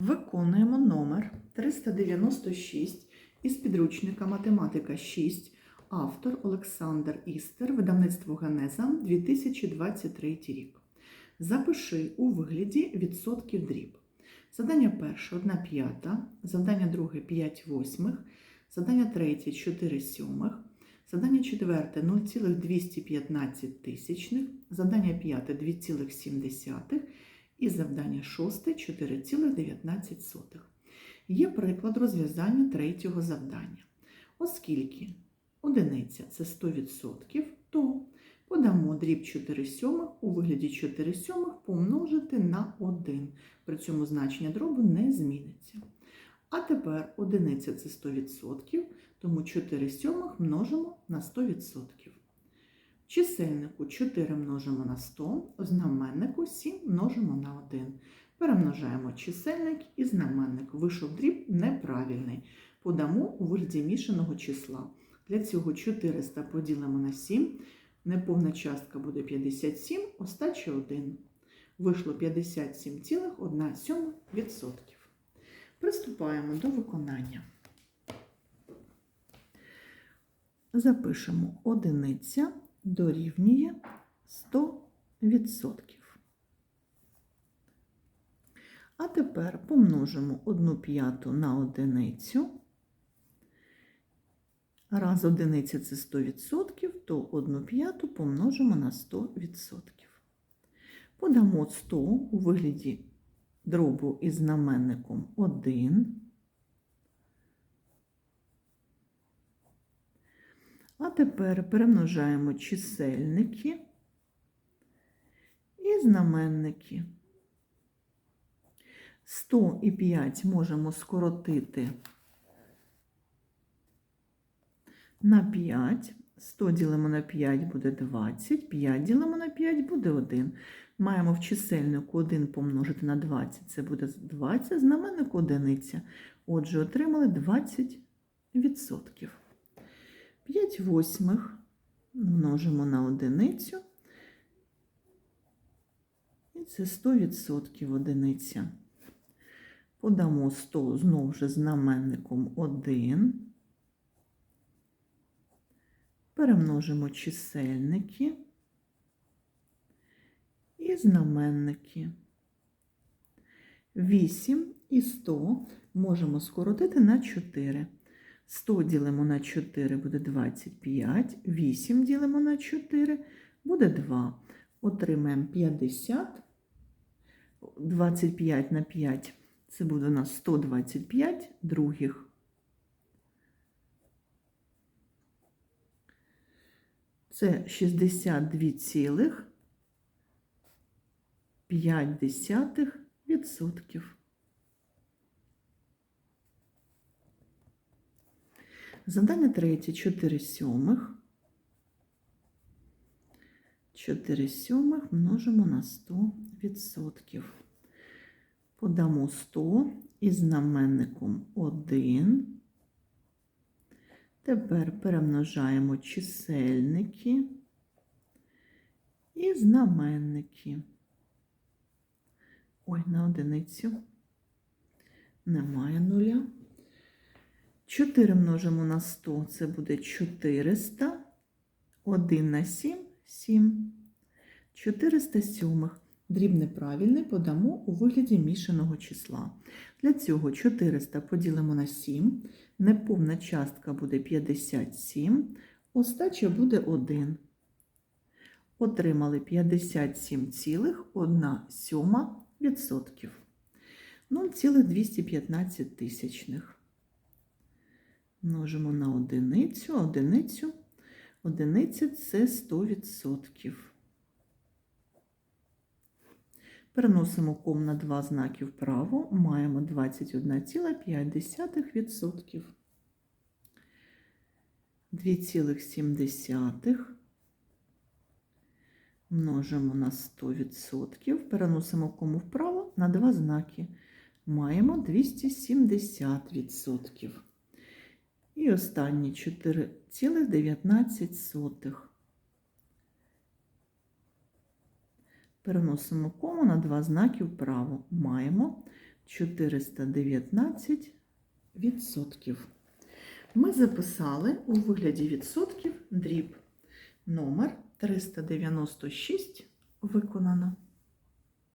Виконуємо номер 396 із підручника Математика 6, автор Олександр Істер, видавництво Генеза 2023 рік. Запиши у вигляді відсотків дріб. Завдання перше 1 п'ята, завдання друге 5 восьмих, завдання третє 4 сьомих, завдання четверте 0,215 тисячних, завдання п'яте 2,7 і завдання шосте 4,19. Є приклад розв'язання третього завдання. Оскільки одиниця це 100%, то подамо дріб 4 сьомих у вигляді 4 сьомих помножити на 1. При цьому значення дробу не зміниться. А тепер одиниця це 100%, тому 4 сьомих множимо на 100%. Чисельнику 4 множимо на 100, у знаменнику 7 множимо на 1. Перемножаємо чисельник і знаменник. Вийшов дріб неправильний. Подамо у вигляді мішаного числа. Для цього 400 поділимо на 7. Неповна частка буде 57, остача 1. Вийшло 57,1%. Приступаємо до виконання. Запишемо одиниця дорівнює 100%. А тепер помножимо 1 п'яту на одиницю. Раз одиниця це 100%, то 1 п'яту помножимо на 100%. Подамо 100 у вигляді дробу із знаменником 1. А тепер перемножаємо чисельники і знаменники. 100 і 5 можемо скоротити на 5. 100 ділимо на 5 буде 20, 5 ділимо на 5 буде 1. Маємо в чисельнику 1 помножити на 20, це буде 20, знаменник одиниця. Отже, отримали 20%. 5 восьмих множимо на одиницю. І це 100% одиниця. Подамо 100 знову ж знаменником 1. Перемножимо чисельники і знаменники. 8 і 100 можемо скоротити на 4. 100 ділимо на 4 буде 25, 8 ділимо на 4 буде 2. Отримаємо 50, 25 на 5 це буде у нас 125 других. Це 62,5%. Задання третє 4 сьомих. 4 сьомих множимо на 100%. Подамо 100 із знаменником 1. Тепер перемножаємо чисельники і знаменники. Ой, на одиницю немає нуля. 4 множимо на 100, це буде 400. 1 на 7 7. 400 сьомих. Дріб неправильний подамо у вигляді мішаного числа. Для цього 400 поділимо на 7. Неповна частка буде 57, остача буде 1. Отримали 57,1%. 0,215 тисячних. Множимо на одиницю, одиницю. Одиниця це 100%. Переносимо ком на два знаки вправо, маємо 21,5%. 2,7 множимо на 100%. Переносимо кому вправо на два знаки. Маємо 270%. І останні 4,19. Переносимо кому на два знаки вправо. Маємо 419 відсотків. Ми записали у вигляді відсотків дріб. Номер 396 виконано.